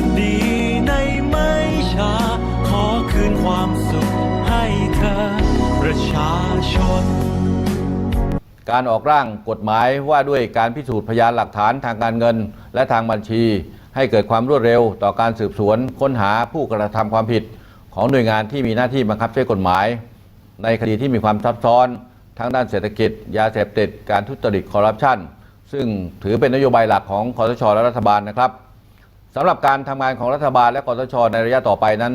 จะดีในไม่ช้า ขอคืนความสุขให้เธอ ประชาชน การออกร่างกฎหมายว่าด้วยการพิสูจน์พยานหลักฐานทางการเงิน และทางบัญชี ให้เกิดความรวดเร็วต่อการสืบสวนค้นหาผู้กระทำความผิด ของหน่วยงานที่มีหน้าที่บังคับใช้กฎหมาย ในคดีที่มีความซับซ้อน ทั้งด้านเศรษฐกิจ ยาเสพติดการทุจริตคอร์รัปชันซึ่งถือเป็นนโยบายหลักของคอสชและรัฐบาลนะครับ สำหรับการทำงานของรัฐบาลและคอสชในระยะต่อไปนั้น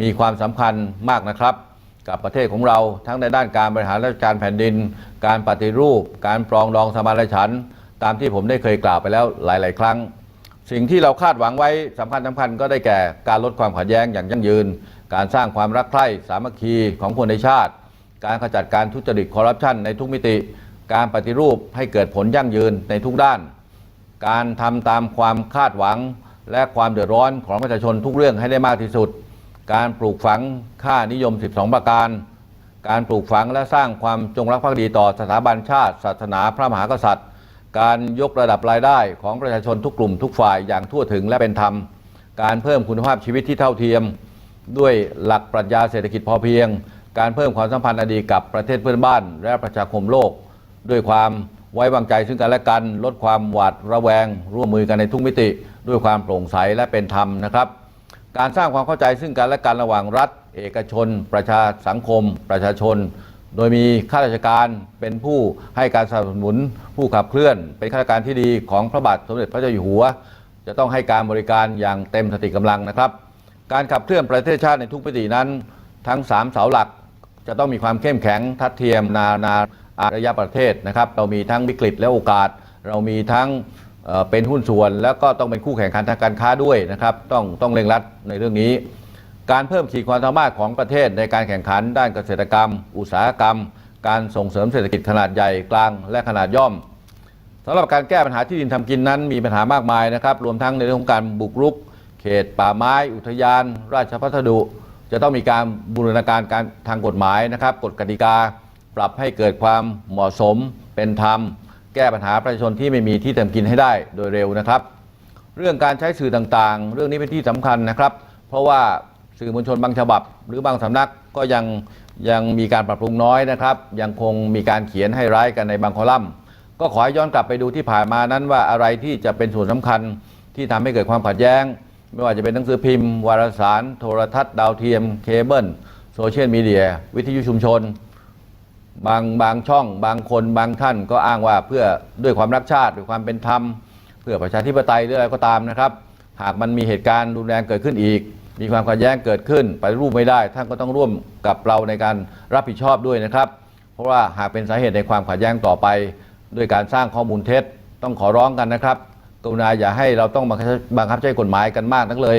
มีความสำคัญมากนะครับ กับประเทศของเราทั้งในด้านการบริหารราชการแผ่นดิน การปฏิรูป การปรองดองสมานฉันท์ตามที่ผมได้เคยกล่าวไปแล้วหลาย ๆ ครั้ง สิ่งที่เราคาดหวังไว้สำคัญสำคัญก็ได้แก่การลดความขัดแย้งอย่างยั่งยืน การสร้างความรักใคร่สามัคคีของคนในชาติ การขจัดการทุจริตคอร์รัปชันในทุกมิติ การปฏิรูปให้เกิดผลยั่งยืนในทุกด้าน การทำตามความคาดหวัง และความเดือดร้อนของประชาชนทุกเรื่องให้ได้มากที่สุด การปลูกฝังค่านิยม 12 ประการ การปลูกฝังและสร้างความจงรักภักดีต่อสถาบันชาติ ศาสนาพระมหากษัตริย์ การยกระดับรายได้ของประชาชนทุกกลุ่มทุกฝ่ายอย่างทั่วถึงและเป็นธรรม การเพิ่มคุณภาพชีวิตที่เท่าเทียม ด้วยหลักปรัชญาเศรษฐกิจพอเพียง การเพิ่มความสัมพันธ์อันดีกับประเทศเพื่อนบ้าน และประชาคมโลก ด้วยความ ไว้วางใจซึ่งกันและกัน ลดความหวาดระแวง ร่วมมือกันในทุกมิติ ด้วยความโปร่งใสและเป็นธรรมนะครับ การสร้างความเข้าใจซึ่งกันและกันระหว่างรัฐ เอกชน ประชาสังคม ประชาชน โดยมีข้าราชการเป็นผู้ให้การสนับสนุน ผู้ขับเคลื่อน เป็นข้าราชการที่ดีของพระบาทสมเด็จพระเจ้าอยู่หัว จะต้องให้การบริการอย่างเต็มสติกำลังนะครับ การขับเคลื่อนประเทศชาติในทุกมิตินั้น ทั้ง 3 เสาหลักจะต้องมีความเข้มแข็งทัดเทียมนานา อารยประเทศนะครับเรามีทั้งวิกฤตและโอกาส เรามีทั้งเป็นหุ้นส่วน แล้วก็ต้องเป็นคู่แข่งขันทางการค้าด้วยนะครับต้องต้องเร่งรัดในเรื่องนี้ การเพิ่มขีดความสามารถของประเทศในการแข่งขันด้านเกษตรกรรม อุตสาหกรรม การส่งเสริมเศรษฐกิจขนาดใหญ่กลางและขนาดย่อมสำหรับการแก้ปัญหาที่ดินทำกินนั้นมีปัญหามากมายนะครับรวมทั้งในเรื่องของการบุกรุก เขตป่าไม้ อุทยาน ราชพัสดุ จะต้องมีการบูรณาการการทางกฎหมายนะครับกฎกติกา ปรับให้เกิดความเหมาะสมเป็นธรรม แก้ปัญหาประชาชนที่ไม่มีที่ทำกินให้ได้โดยเร็วนะครับ เรื่องการใช้สื่อต่างๆ เรื่องนี้เป็นที่สำคัญนะครับ เพราะว่าสื่อมวลชนบางฉบับ หรือบางสำนักก็ยังยังมีการปรับปรุงน้อยนะครับ ยังคงมีการเขียนให้ร้ายกันในบางคอลัมน์ก็ขอให้ย้อนกลับไปดูที่ผ่านมานั้นว่าอะไรที่จะเป็นส่วนสำคัญที่ทำให้เกิดความขัดแย้ง ไม่ว่าจะเป็นหนังสือพิมพ์ วารสาร โทรทัศน์ ดาวเทียม เคเบิลโซเชียลมีเดีย วิทยุชุมชน บางบางช่อง บางคนบางท่านก็อ้างว่าเพื่อด้วยความรักชาติด้วยความเป็นธรรม เพื่อประชาธิปไตยหรืออะไรก็ตามนะครับ หากมันมีเหตุการณ์รุนแรงเกิดขึ้นอีก มีความขัดแย้งเกิดขึ้นไปรูปไม่ได้ ท่านก็ต้องร่วมกับเราในการรับผิดชอบด้วยนะครับ เพราะว่าหากเป็นสาเหตุในความขัดแย้งต่อไป ด้วยการสร้างข้อมูลเท็จต้องขอร้องกันนะครับกรุณาอย่าให้เราต้องบังคับบังคับใช้กฎหมายกันมากนักเลย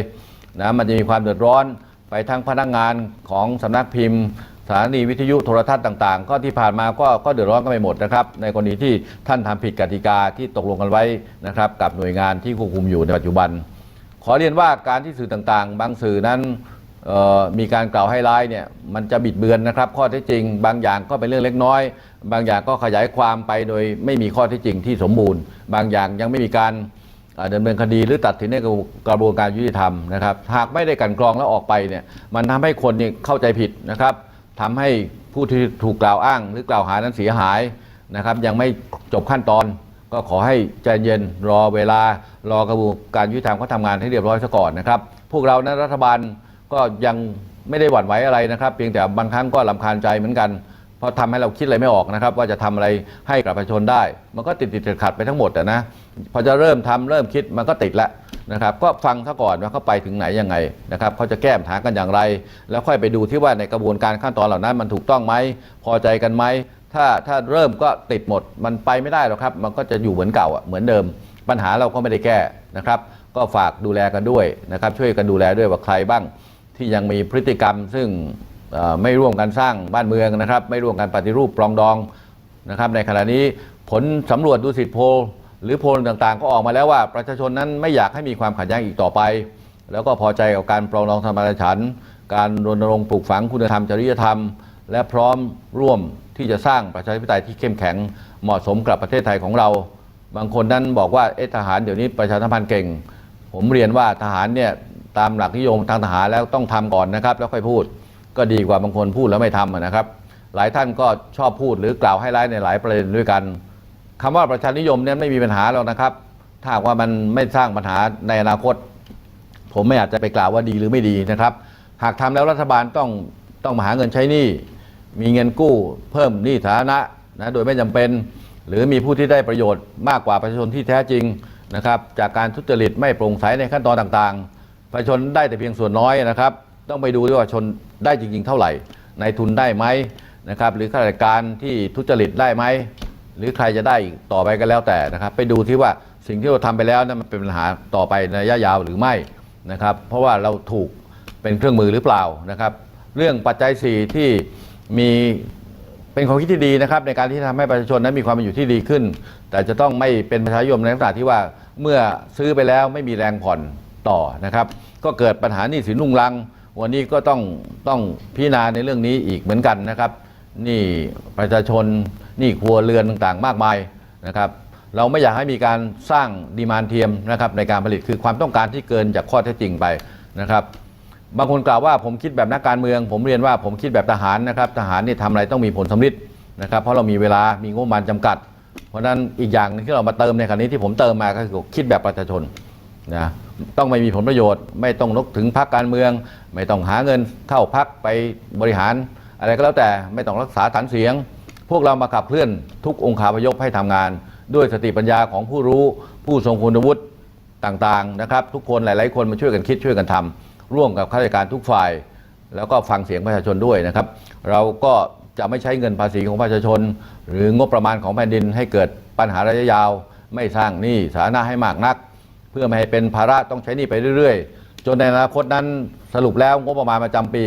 นะมันจะมีความเดือดร้อนไปทั้งพนักงานของสำนักพิมพ์ ถานีวิทยุโทรทัศน์ต่างๆ ก็ที่ผ่านมาก็ก็เดือดร้อนกันไปหมดนะครับ ในกรณีที่ท่านทำผิดกติกาที่ตกลงกันไว้นะครับกับหน่วยงานที่ควบคุมอยู่ในปัจจุบัน ขอเรียนว่าการที่สื่อต่างๆ บางสื่อนั้นมีการกล่าวให้ร้ายเนี่ยมันจะบิดเบือนนะครับ ข้อเท็จจริง บางอย่างก็เป็นเรื่องเล็กน้อย บางอย่างก็ขยายความไปโดยไม่มีข้อเท็จจริงที่สมบูรณ์ บางอย่างยังไม่มีการดำเนินคดีหรือตัดสินในกระบวนการยุติธรรมนะครับหากไม่ได้กันกรองแล้วออกไปเนี่ยมันทำให้คนเนี่ยเข้าใจผิดนะครับ ทำให้ผู้ที่ถูกกล่าวอ้างหรือกล่าวหานั้นเสียหายนะครับ ยังไม่จบขั้นตอน ก็ขอให้ใจเย็นรอเวลารอกระบวนการยุติธรรมเขาทำงานให้เรียบร้อยซะก่อนนะครับ พวกเรานั้นรัฐบาลก็ยังไม่ได้หวั่นไหวอะไรนะครับ เพียงแต่บางครั้งก็ลำคาญใจเหมือนกัน เพราะทำให้เราคิดอะไรไม่ออกนะครับ ว่าจะทำอะไรให้กับประชาชนได้ มันก็ติดติดขัดไปทั้งหมดนะพอจะเริ่มทำเริ่มคิดมันก็ติดละ นะครับก็ฟังซะก่อนว่าเขาไปถึงไหนยังไงนะครับเขาจะแก้ปัญหากันอย่างไร แล้วค่อยไปดูที่ว่าในกระบวนการขั้นตอนเหล่านั้น มันถูกต้องไหมพอใจกันไหมถ้าถ้าเริ่มก็ติดหมดมันไปไม่ได้หรอกครับ มันก็จะอยู่เหมือนเก่าเหมือนเดิม ปัญหาเราก็ไม่ได้แก้นะครับ ก็ฝากดูแลกันด้วยนะครับช่วยกันดูแลด้วยว่าใครบ้างที่ยังมีพฤติกรรม ซึ่งไม่ร่วมกันสร้างบ้านเมืองนะครับ ไม่ร่วมกันปฏิรูปปรองดองนะครับในขณะนี้ผลสำรวจดูสิทธิโพล หรือโพลต่างๆ ก็ออกมาแล้วว่าประชาชนนั้นไม่อยากให้มีความขัดแย้งอีกต่อไป แล้วก็พอใจกับการปรองดองธรรมราฉันการรณรงค์ปลูกฝังคุณธรรมจริยธรรม และพร้อมร่วมที่จะสร้างประชาธิปไตยที่เข้มแข็งเหมาะสมกับประเทศไทยของเรา บางคนนั้นบอกว่าเอทหารเดี๋ยวนี้ประชาสัมพันธ์เก่ง ผมเรียนว่าทหารเนี่ยตามหลักนิยมทางทหารแล้วต้องทำก่อนนะครับ แล้วค่อยพูด ก็ดีกว่าบางคนพูดแล้วไม่ทำนะครับ หลายท่านก็ชอบพูดหรือกล่าวให้ร้ายในหลายประเด็นด้วยกัน คำว่าประชานิยมเนี่ยไม่มีปัญหาหรอกนะครับ ถ้าว่ามันไม่สร้างปัญหาในอนาคต ผมไม่อาจจะไปกล่าวว่าดีหรือไม่ดีนะครับ หากทำแล้วรัฐบาลต้องต้องมาหาเงินใช้หนี้มีเงินกู้เพิ่มหนี้สาธารณะนะโดยไม่จำเป็น หรือมีผู้ที่ได้ประโยชน์มากกว่าประชาชนที่แท้จริงนะครับจากการทุจริตไม่โปร่งใสในขั้นตอนต่างๆ ประชาชนได้แต่เพียงส่วนน้อยนะครับ ต้องไปดูด้วยว่าชนได้จริงๆ เท่าไหร่ ในทุนได้ไหมนะครับหรือข้าราชการที่ทุจริตได้ไหม หรือใครจะได้อีกต่อไปก็แล้วแต่นะครับ ไปดูที่ว่าสิ่งที่เราทำไปแล้วนั้นมันเป็นปัญหาต่อไปในระยะยาวหรือไม่นะครับ เพราะว่าเราถูกเป็นเครื่องมือหรือเปล่านะครับ เรื่องปัจจัย4ที่มีเป็นความคิดที่ดีนะครับ ในการที่ทำให้ประชาชนนั้นมีความเป็นอยู่ที่ดีขึ้น แต่จะต้องไม่เป็นประชานิยมในลักษณะที่ว่าเมื่อซื้อไปแล้วไม่มีแรงผ่อนต่อนะครับ ก็เกิดปัญหาหนี้สินุ่งลัง วันนี้ก็ต้องต้องพิจารณาในเรื่องนี้อีกเหมือนกันนะครับ นี่ประชาชนนี่ครัวเรือนต่างๆ มากมายนะครับเราไม่อยากให้มีการสร้างดีมานเทียมนะครับในการผลิตคือความต้องการที่เกินจากข้อเท็จจริงไปนะครับบางคนกล่าวว่าผมคิดแบบนักการเมือง ผมเรียนว่าผมคิดแบบทหารนะครับทหารนี่ทำอะไรต้องมีผลสำลิดนะครับเพราะเรามีเวลามีงบประมาณจำกัด เพราะฉะนั้นอีกอย่างหนึงที่เรามาเติมในครั้นี้ที่ผมเติมมาก็คือคิดแบบประชาชนนะต้องไม่มีผลประโยชน์ ไม่ต้องนกถึงพรรคการเมือง ไม่ต้องหาเงินเข้าพักไปบริหาร อะไรก็แล้วแต่ไม่ต้องรักษาฐานเสียง พวกเรามาขับเคลื่อนทุกองค์คาพยพให้ทำงาน ด้วยสติปัญญาของผู้รู้ ผู้ทรงคุณวุฒิต่างๆนะครับ ทุกคนหลาย ๆ คนมาช่วยกันคิดช่วยกันทำร่วมกับข้าราชการทุกฝ่าย แล้วก็ฟังเสียงประชาชนด้วยนะครับ เราก็จะไม่ใช้เงินภาษีของประชาชน หรืองบประมาณของแผ่นดินให้เกิดปัญหาระยะยาว ไม่สร้างหนี้สาธารณะให้มากนัก เพื่อไม่ให้เป็นภาระต้องใช้หนี้ไปเรื่อย ๆ จนในอนาคตนั้นสรุปแล้วงบประมาณประจำปี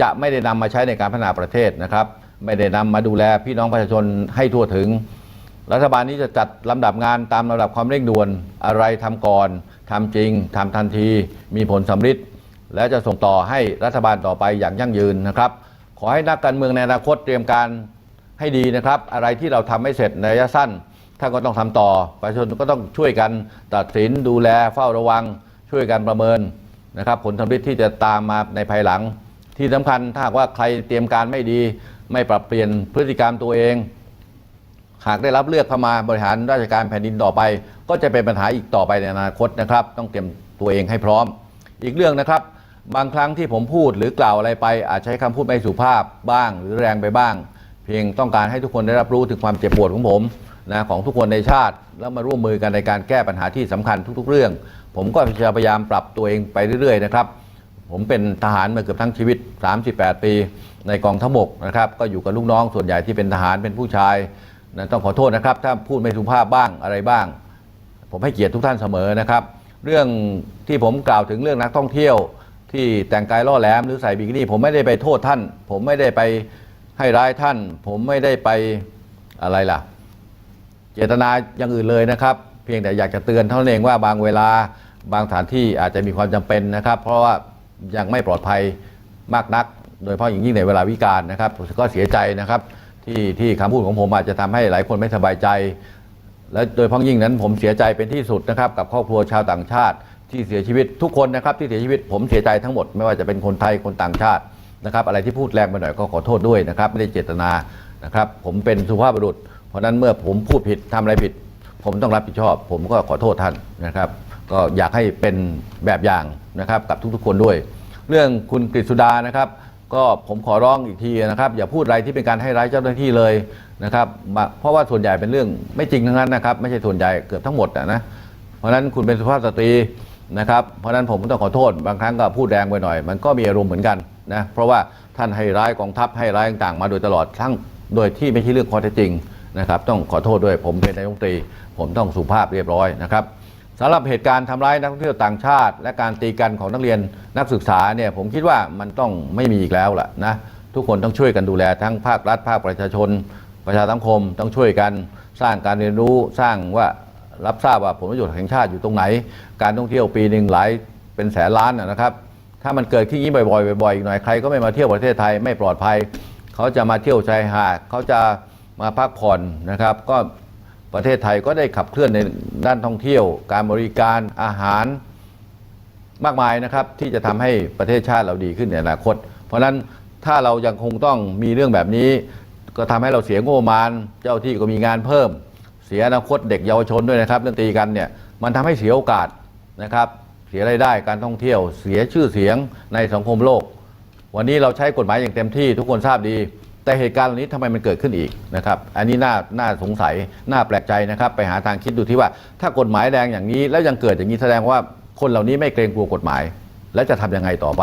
จะไม่ได้นำมาใช้ในการพัฒนาประเทศนะครับ ไม่ได้นำมาดูแลพี่น้องประชาชนให้ทั่วถึง รัฐบาลนี้จะจัดลำดับงานตามลำดับความเร่งด่วนอะไรทำก่อนทำจริงทำทันที มีผลสำฤทธิ์และจะส่งต่อให้รัฐบาลต่อไปอย่างยั่งยืนนะครับ ขอให้นักการเมืองในอนาคตเตรียมการให้ดีนะครับ อะไรที่เราทำไม่เสร็จในระยะสั้นท่านก็ต้องทำต่อ ประชาชนก็ต้องช่วยกันตัดสินดูแลเฝ้าระวัง ช่วยกันประเมินนะครับ ผลสำฤทธิ์ที่จะตามมาในภายหลัง ที่สำคัญถ้าหากว่าใครเตรียมการไม่ดี ไม่ปรับเปลี่ยนพฤติกรรมตัวเอง หากได้รับเลือกเข้ามาบริหารราชการแผ่นดินต่อไป ก็จะเป็นปัญหาอีกต่อไปในอนาคตนะครับ ต้องเตรียมตัวเองให้พร้อม อีกเรื่องนะครับ บางครั้งที่ผมพูดหรือกล่าวอะไรไป อาจใช้คำพูดไม่สุภาพบ้าง หรือแรงไปบ้าง เพียงต้องการให้ทุกคนได้รับรู้ถึงความเจ็บปวดของผมนะของทุกคนในชาติ แล้วมาร่วมมือกันในการแก้ปัญหาที่สำคัญทุก ๆ เรื่อง ผมก็จะพยายามปรับตัวเองไปเรื่อยๆนะครับ ผมเป็นทหารมาเกือบทั้งชีวิต 38 ปี ในกองทัพบกนะครับก็อยู่กับลูกน้องส่วนใหญ่ที่เป็นทหารเป็นผู้ชายนะต้องขอโทษนะครับ ถ้าพูดไม่สุภาพบ้างอะไรบ้าง ผมให้เกียรติทุกท่านเสมอนะครับ เรื่องที่ผมกล่าวถึงเรื่องนักท่องเที่ยว ที่แต่งกายล่อแหลมหรือใส่บิกินี่ผมไม่ได้ไปโทษท่าน ผมไม่ได้ไปให้ร้ายท่าน ผมไม่ได้ไปอะไรล่ะ เจตนาอย่างอื่นเลยนะครับ เพียงแต่อยากจะเตือนเท่านั้นเองว่าบางเวลาบางสถานที่อาจจะมีความจำเป็นนะครับ เพราะว่า ยังไม่ปลอดภัยมากนัก โดยเฉพาะอย่างยิ่งในเวลาวิกาลนะครับก็เสียใจนะครับที่ที่คำพูดของผมอาจจะทำให้หลายคนไม่สบายใจ และโดยเพ้องยิ่งนั้นผมเสียใจเป็นที่สุดนะครับกับครอบครัวชาวต่างชาติ ที่เสียชีวิตทุกคนนะครับที่เสียชีวิตผมเสียใจทั้งหมดไม่ว่าจะเป็นคนไทยคนต่างชาตินะครับอะไรที่พูดแรงไปหน่อยก็ขอโทษด้วยนะครับไม่ได้เจตนานะครับผมเป็นสุภาพบุรุษ เพราะฉะนั้นเมื่อผมพูดผิดทำอะไรผิด ผมต้องรับผิดชอบ ผมก็ขอโทษท่านนะครับ ก็อยากให้เป็นแบบอย่างนะครับกับทุกๆคนด้วย เรื่องคุณกฤษดานะครับก็ผมขอร้องอีกทีนะครับ อย่าพูดอะไรที่เป็นการให้ร้ายเจ้าหน้าที่เลยนะครับเพราะว่าส่วนใหญ่เป็นเรื่องไม่จริงทั้งนั้นนะครับ ไม่ใช่ส่วนใหญ่เกือบทั้งหมดนะเพราะฉะนั้นคุณเป็นสุภาพสตรีนะครับเพราะฉะนั้นผมต้องขอโทษบางครั้งก็พูดแรงไปหน่อย มันก็มีอารมณ์เหมือนกันนะเพราะว่าท่านให้ร้ายกองทัพให้ร้ายต่างๆ มาโดยตลอดทั้งโดยที่ไม่ใช่เรื่องข้อเท็จจริงนะครับ ต้องขอโทษด้วยผมเป็นนายกรัฐมนตรี ผมต้องสุภาพเรียบร้อยนะครับ สำหรับเหตุการณ์ทำร้ายนักท่องเที่ยวต่างชาติ และการตีกันของนักเรียนนักศึกษาเนี่ยผมคิดว่ามันต้องไม่มีอีกแล้วล่ะนะทุกคนต้องช่วยกันดูแลทั้งภาครัฐภาคประชาชน ประชาสังคมต้องช่วยกันสร้างการเรียนรู้สร้างว่ารับทราบว่าผลประโยชน์แห่งชาติอยู่ตรงไหน การท่องเที่ยวปีหนึ่งหลายเป็นแสนล้านนะครับ ถ้ามันเกิดขึ้นอย่างนี้บ่อยๆบ่อยๆอีกหน่อยใครก็ไม่มาเที่ยวประเทศไทยไม่ปลอดภัย เขาจะมาเที่ยวชายหาดเขาจะมาพักผ่อนนะครับ ก็ ประเทศไทยก็ได้ขับเคลื่อนในด้านท่องเที่ยว การบริการอาหารมากมายนะครับ ที่จะทำให้ประเทศชาติเราดีขึ้นในอนาคต เพราะฉะนั้นถ้าเรายังคงต้องมีเรื่องแบบนี้ ก็ทำให้เราเสียงบประมาณ เจ้าที่ก็มีงานเพิ่ม เสียอนาคตเด็กเยาวชนด้วยนะครับ เรื่องตีกันเนี่ยมันทำให้เสียโอกาสนะครับเสียรายได้การท่องเที่ยว เสียชื่อเสียงในสังคมโลก วันนี้เราใช้กฎหมายอย่างเต็มที่ทุกคนทราบดี แต่เหตุการณ์เหล่านี้ทำไมมันเกิดขึ้นอีกนะครับ อันนี้น่าน่าสงสัยน่าแปลกใจนะครับ ไปหาทางคิดดูที่ว่า ถ้ากฎหมายแรงอย่างนี้ แล้วยังเกิดอย่างนี้แสดงว่าคนเหล่านี้ไม่เกรงกลัวกฎหมาย แล้วจะทำยังไงต่อไป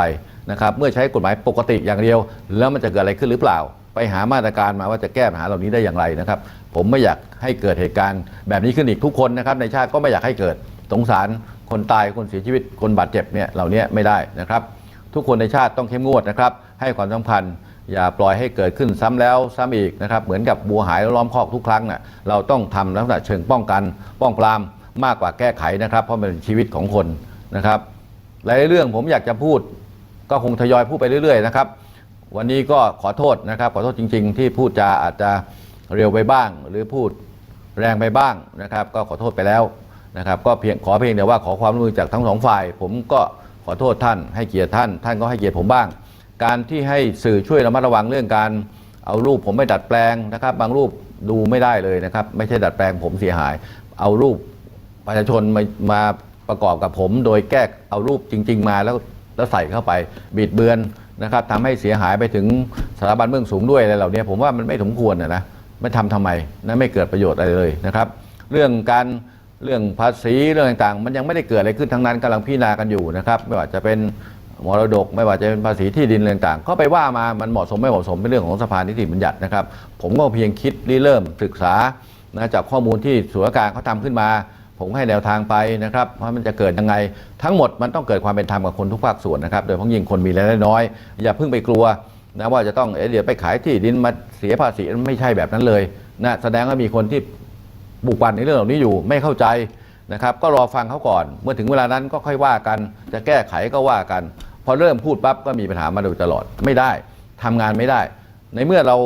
นะครับ เมื่อใช้กฎหมายปกติอย่างเดียว แล้วมันจะเกิดอะไรขึ้นหรือเปล่า ไปหามาตรการมาว่าจะแก้ปัญหาเหล่านี้ได้อย่างไรนะครับ ผมไม่อยากให้เกิดเหตุการณ์แบบนี้ขึ้นอีกทุกคนนะครับ ในชาติก็ไม่อยากให้เกิดสงสารคนตายคนเสียชีวิตคนบาดเจ็บเนี่ยเหล่านี้ไม่ได้นะครับ ทุกคนในชาติต้องเข้มงวดนะครับ ให้ความสำคัญ อย่าปล่อยให้เกิดขึ้นซ้ำแล้วซ้ำอีกนะครับ เหมือนกับบัวหายแล้วล้อมคอกทุกครั้งน่ะเราต้องทำลักษณะเชิงป้องกัน ป้องปรามมากกว่าแก้ไขนะครับ เพราะมันเป็นชีวิตของคนนะครับหลายเรื่องผมอยากจะพูด ก็คงทยอยพูดไปเรื่อยๆนะครับ วันนี้ก็ขอโทษนะครับ ขอโทษจริง ๆ ที่พูดจาอาจจะเร็วไปบ้าง หรือพูดแรงไปบ้างนะครับ ก็ขอโทษไปแล้วนะครับ ก็เพียงขอเพียงแต่ว่าขอความร่วมมือจากทั้งสองฝ่าย ผมก็ขอโทษท่านให้เกียรติท่าน ท่านก็ให้เกียรติผมบ้าง การที่ให้สื่อช่วยระมัดระวังเรื่องการเอารูปผมไปดัดแปลงนะครับ บางรูปดูไม่ได้เลยนะครับ ไม่ใช่ดัดแปลงผมเสียหาย เอารูปประชาชนมามาประกอบกับผม โดยแก้เอารูปจริง ๆ มาแล้วแล้วใส่เข้าไปบิดเบือนนะครับทำให้เสียหายไปถึงสถาบันเบื้องสูงด้วยอะไรเหล่านี้ผมว่ามันไม่สมควรนะนะไม่ทำทำไมนะไม่เกิดประโยชน์อะไรเลยนะครับ เรื่องการเรื่องภาษีเรื่องต่างๆ มันยังไม่ได้เกิดอะไรขึ้นทั้งนั้นกำลังพิจารณากันอยู่นะครับ ไม่ว่าจะเป็น มรดก ไม่ว่าจะเป็นภาษีที่ดินอะไรต่างๆก็ไปว่ามามันเหมาะสมไม่เหมาะสมเป็นเรื่องของสภานิติบัญญัตินะครับ ผมก็เพียงคิดริเริ่มศึกษานะจากข้อมูลที่ส่วนรการเขาทำขึ้นมา ผมให้แนวทางไปนะครับว่ามันจะเกิดยังไง ทั้งหมดมันต้องเกิดความเป็นธรรมกับคนทุกภาคส่วนนะครับ โดยเฉพาะยิ่งคนมีรายได้น้อย อย่าเพิ่งไปกลัวนะว่าจะต้องเอเดี๋ยวไปขายที่ดินมาเสียภาษีไม่ใช่แบบนั้นเลยนะแสดงว่ามีคนที่บุกบันในเรื่องเหล่านี้อยู่ไม่เข้าใจนะครับก็รอฟังเขาก่อน เมื่อถึงเวลานั้นก็ค่อยว่ากัน จะแก้ไขก็ว่ากัน พอเริ่มพูดปั๊บก็มีปัญหามาโดยตลอดไม่ได้ทำงานไม่ได้ ในเมื่อเรา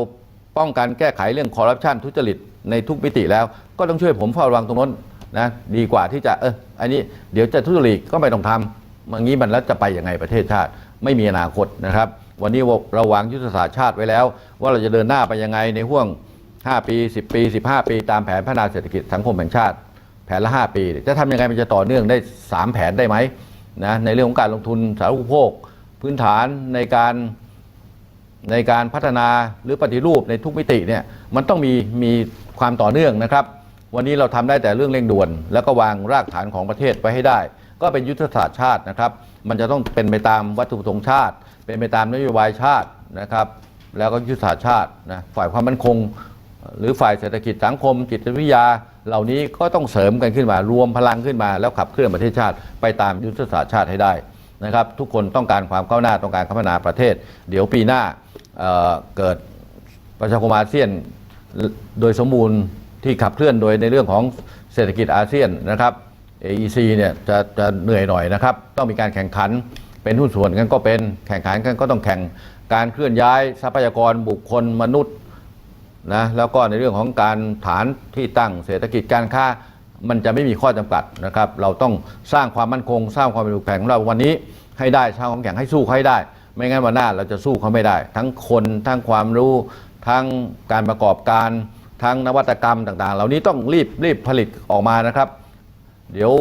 ป้องกันแก้ไขเรื่องคอร์รัปชันทุจริตในทุกมิติแล้ว ก็ต้องช่วยผมเฝ้าระวังตรงนั้นนะดีกว่าที่จะเอออันนี้เดี๋ยวจะทุจริตก็ไม่ต้องทำอย่างนี้มันแล้วจะไปยังไงประเทศชาติ ไม่มีอนาคตนะครับ วันนี้เราวางยุทธศาสตร์ชาติไว้แล้ว ว่าเราจะเดินหน้าไปยังไงในห่วง 5 ปี 10 ปี 15 ปี ตามแผนพัฒนาเศรษฐกิจสังคมแห่งชาติ แผนละ 5 ปี จะทำยังไงมันจะต่อเนื่องได้ 3 แผนได้ไหม นะในเรื่องของการลงทุนสาธารณูปโภค พื้นฐานในการในการพัฒนาหรือปฏิรูปในทุกมิติเนี่ยมันต้องมีมีความต่อเนื่องนะครับ วันนี้เราทำได้แต่เรื่องเร่งด่วน แล้วก็วางรากฐานของประเทศไว้ให้ได้ ก็เป็นยุทธศาสตร์ชาตินะครับ มันจะต้องเป็นไปตามวัตถุประสงค์ชาติ เป็นไปตามนโยบายชาตินะครับ แล้วก็ยุทธศาสตร์ชาตินะฝ่ายความมั่นคง หรือฝ่ายเศรษฐกิจสังคม จิตวิทยา เหล่านี้ก็ต้องเสริมกันขึ้นมารวมพลังขึ้นมาแล้วขับเคลื่อนประเทศชาติไปตามยุทธศาสตร์ชาติให้ได้นะครับ ทุกคนต้องการความก้าวหน้าต้องการพัฒนาประเทศ เดี๋ยวปีหน้าเเกิดประชาคมอาเซียนโดยสมบูรณ์ที่ขับเคลื่อนโดยในเรื่องของเศรษฐกิจอาเซียนนะครับ AEC เนี่ยจะจะเหนื่อยหน่อยนะครับ ต้องมีการแข่งขันเป็นหุ้นส่วนกันก็เป็นแข่งขันกันก็ต้องแข่งการเคลื่อนย้ายทรัพยากรบุคคลมนุษย์ นะแล้วก็ในเรื่องของการฐานที่ตั้งเศรษฐกิจการค้ามันจะไม่มีข้อจำกัดนะครับ เราต้องสร้างความมั่นคง สร้างความเป็นแข็งของเราวันนี้ให้ได้สร้างความแข็งให้สู้เขาให้ได้ ไม่งั้นวันหน้าเราจะสู้เขาไม่ได้ ทั้งคนทั้งความรู้ ทั้งการประกอบการ ทั้งนวัตกรรมต่าง ๆ เหล่านี้ต้องรีบรีบผลิตออกมานะครับ เดี๋ยว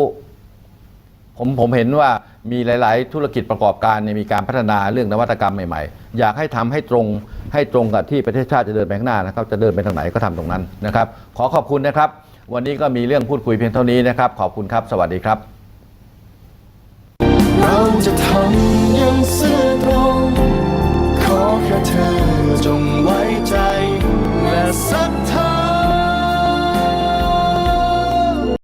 ผมผมเห็นว่ามีหลาย ๆ ธุรกิจประกอบการมีการพัฒนาเรื่องนวัตกรรมใหม่ ๆ อยากให้ทำให้ตรง ให้ตรงกับที่ประเทศชาติจะเดินไปข้างหน้านะครับจะเดินไปทางไหนก็ทำตรงนั้นนะครับขอขอบคุณนะครับ วันนี้ก็มีเรื่องพูดคุยเพียงเท่านี้นะครับ ขอบคุณครับ สวัสดีครับเราจะทำยังซื่อตรงขอแค่เธอจงไว้ใจและสัก